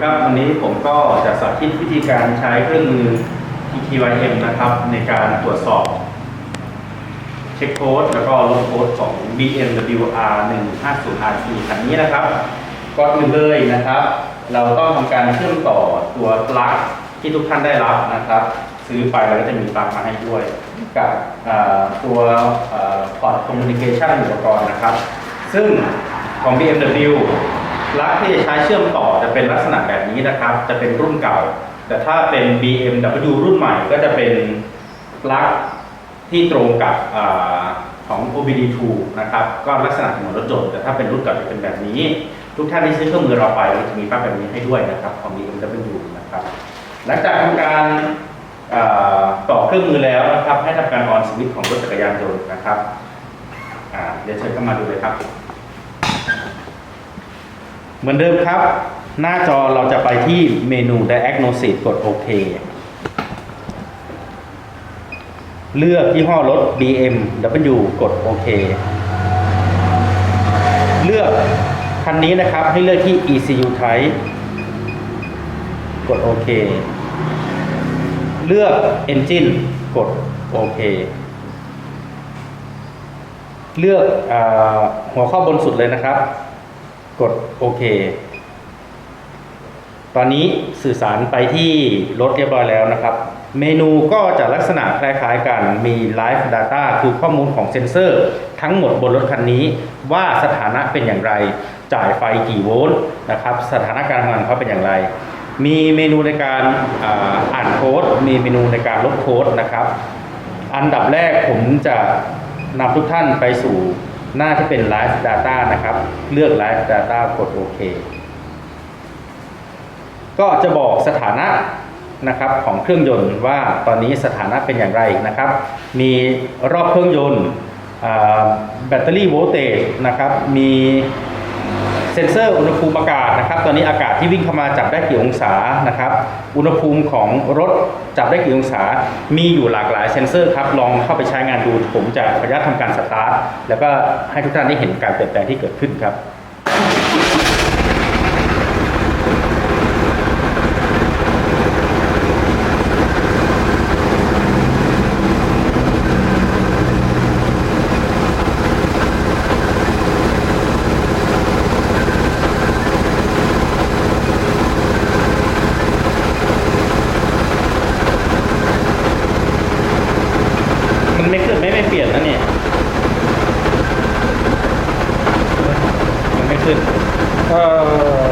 ครับ วันนี้ผมก็จะสาธิตวิธีการใช้เครื่องมือ TTYM นะครับ ในการตรวจสอบ เช็คโค้ดแล้วก็ลบโค้ดของ BMW R 1 5 0 RT คันนี้นะครับก่อนอื่นเลยนะครับ เราต้องทำการเชื่อมต่อตัวปลั๊กที่ทุกท่านได้รับนะครับ ซื้อไปแล้วก็จะมีปลั๊กมาให้ด้วย กับตัวพอร์ตคอมมูนิเคชันอุปกรณ์นะครับ ซึ่งของ BMW ลักที่จะใช้เชื่อมต่อจะเป็นลักษณะแบบนี้นะครับ จะเป็นรุ่นเก่า แต่ถ้าเป็น BMW รุ่นใหม่ก็จะเป็นปลั๊กที่ตรงกับอของ OBD2 นะครับ ก็ลักษณะเหมือนรถยนต์แต่ถ้าเป็นรุ่นเก่าจะเป็นแบบนี้ ทุกท่านที่ซื้อเครื่องมือเราไปจะมีป้ายแบบนี้ให้ด้วยนะครับของ BMW นะครับ หลังจากทำการต่อเครื่องมือแล้วนะครับ ให้ทำการออนสวิตช์ของรถจักรยานยนต์นะครับเดี๋ยวเชิญเข้ามาดูเลยครับ เหมือนเดิมครับ หน้าจอเราจะไปที่เมนู Diagnosis กดโอเคเลือกยี่ห้อรถ BMW กดโอเคเลือกคันนี้นะครับให้เลือกที่ ECU Type กดโอเคเลือก Engine กดโอเคเลือกอหัวข้อบนสุดเลยนะครับ กดโอเค ตอนนี้สื่อสารไปที่รถเรียบร้อยแล้วนะครับ เมนูก็จะลักษณะคล้ายๆกัน มี Live Data คือข้อมูลของเซ็นเซอร์ ทั้งหมดบนรถคันนี้ ว่าสถานะเป็นอย่างไร จ่ายไฟกี่โวลต์นะครับ สถานะการทำงานของเขาเป็นอย่างไรมีเมนูในการอ่านโค้ด มีเมนูในการลบโค้ดนะครับ อันดับแรกผมจะนำทุกท่านไปสู่ น้าที่เป็น Live Data นะครับ เลือก Live Data กดโอเค ก็จะบอกสถานะนะครับของเครื่องยนต์ว่าตอนนี้สถานะเป็นอย่างไรนะครับ มีรอบเครื่องยนต์แบตเตอรี่โวลเตจนะครับ มี เซ็นเซอร์อุณหภูมิอากาศนะครับ ตอนนี้อากาศที่วิ่งเข้ามาจับได้กี่องศานะครับ อุณหภูมิของรถจับได้กี่องศา มีอยู่หลากหลายเซ็นเซอร์ครับ ลองเข้าไปใช้งานดู ผมจะขออนุญาตทำการสตาร์ทแล้วก็ให้ทุกท่านได้เห็นการเปลี่ยนแปลงที่เกิดขึ้นครับ มันไม่ขึ้นไม่ไม่เปลี่ยนนะเนี่ย มันไม่ขึ้น เออ